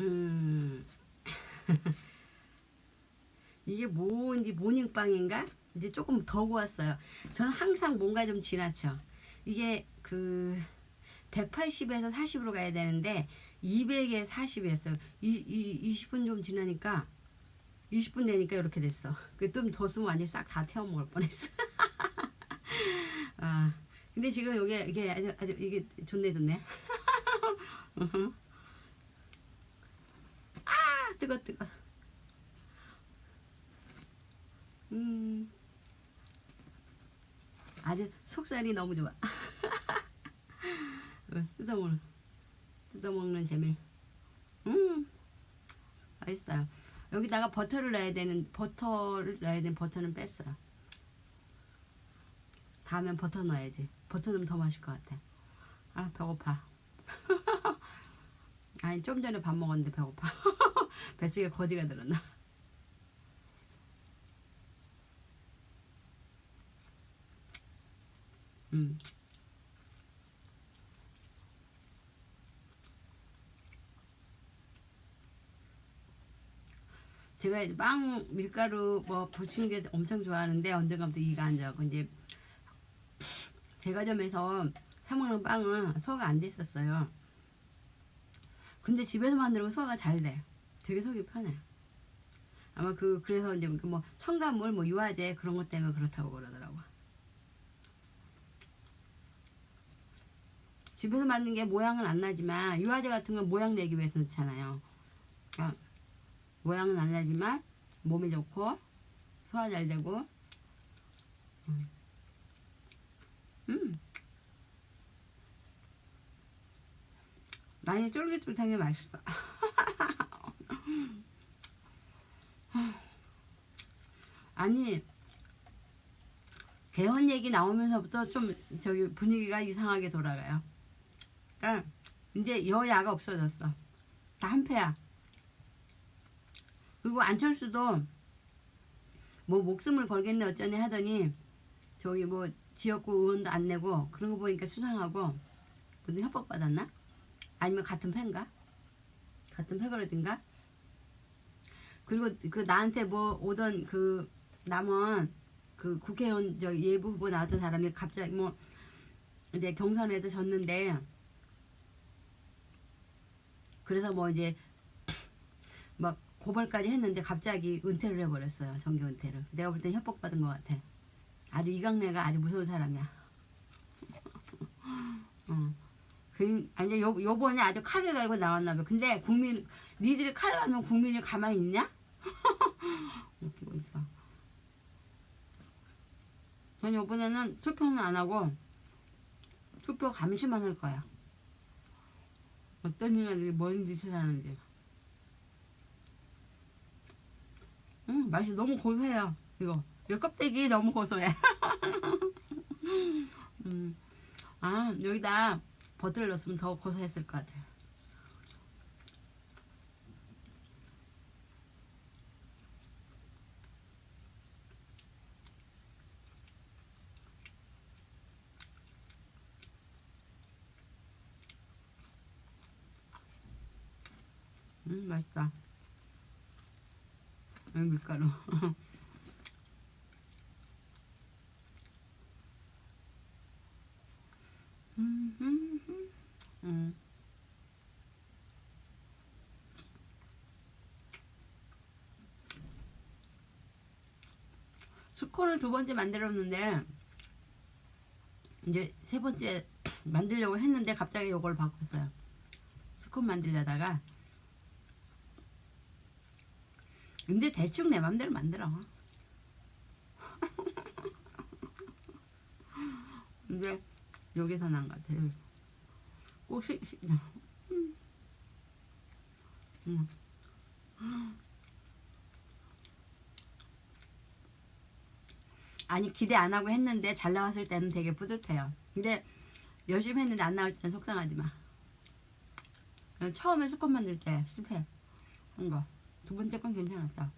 음. 이게 뭔지 모닝빵인가? 이제 조금 더 구웠어요. 저는 항상 뭔가 좀 지나쳐. 이게 그 180에서 40으로 가야 되는데 200에 40이었어요. 이, 이 20분 좀 지나니까 20분 되니까 이렇게 됐어. 그좀더 쓰면 완전 싹 다 태워 먹을 뻔했어. 아, 근데 지금 여기 이게 아주 아주 이게 좋네 좋네. 뜨거 뜨거. 음. 아주 속살이 너무 좋아. 어, 뜯어먹는, 뜯어먹는 재미. 음, 맛있어요. 여기다가 버터를 넣어야 되는, 버터를 넣어야 되는 버터는 뺐어요. 다음엔 버터 넣어야지. 버터 넣으면 더 맛있을 것 같아. 아, 배고파. 아니, 좀 전에 밥 먹었는데 배고파. 뱃속에 거지가 들었나? 음. 제가 빵 밀가루 뭐 부치는 게 엄청 좋아하는데 언젠가부터 이가 안 좋아하고 이제 제과점에서 사 먹는 빵은 소화가 안 됐었어요. 근데 집에서 만들고 소화가 잘 돼. 되게 속이 편해. 아마 그 그래서 이제 그뭐 첨가물 뭐 유화제 그런 것 때문에 그렇다고 그러더라고. 집에서 만든 게 모양은 안 나지만 유화제 같은 건 모양 내기 위해서 넣잖아요. 그러니까 모양은 안 나지만 몸에 좋고 소화 잘 되고 음. 음. 많이 쫄깃쫄깃한 게 맛있어. 아니 개헌 얘기 나오면서부터 좀 저기 분위기가 이상하게 돌아가요. 그러니까 이제 여야가 없어졌어. 다 한패야. 그리고 안철수도 뭐 목숨을 걸겠네 어쩌네 하더니 저기 뭐 지역구 의원도 안 내고 그런 거 보니까 수상하고 무슨 협박 받았나? 아니면 같은 패인가? 같은 패거든가? 그리고 그 나한테 뭐 오던 그 남원 그 국회의원 저 예부 후보 나왔던 사람이 갑자기 뭐 이제 경선에도 졌는데 그래서 뭐 이제 막 고발까지 했는데 갑자기 은퇴를 해버렸어요 정기 은퇴를 내가 볼 땐 협박받은 것 같아 아주 이강래가 아주 무서운 사람이야 어. 그, 아니 요, 요번에 아주 칼을 갈고 나왔나 봐. 근데 국민 니들이 칼 갈면 국민이 가만히 있냐? 웃기고 있어? 전 요번에는 투표는 안 하고 투표 감시만 할 거야. 어떤 인간들이 뭔 짓을 하는지. 음 맛이 너무 고소해요 이거. 이 껍데기 너무 고소해. 음. 아 여기다 버터를 넣었으면 더 고소했을 것 같아 음 맛있다. 이 밀가루? 음, 음, 음. 음. 스콘을 두 번째 만들었는데 이제 세 번째 만들려고 했는데 갑자기 이걸 바꿨어요. 스콘 만들려다가 근데 대충 내 맘대로 만들어. 근데 여기서 난 것 같아. 여 기서. 꼭 시, 시, 음. 음. 아니 기대 안 하고 했는데 잘 나왔을 때는 되게 뿌듯해요. 근데 열심히 했는데 안 나올 때는 속상하지 마. 처음에 스콘 만들 때 실패 한 거. 두 번째 건 괜찮았다.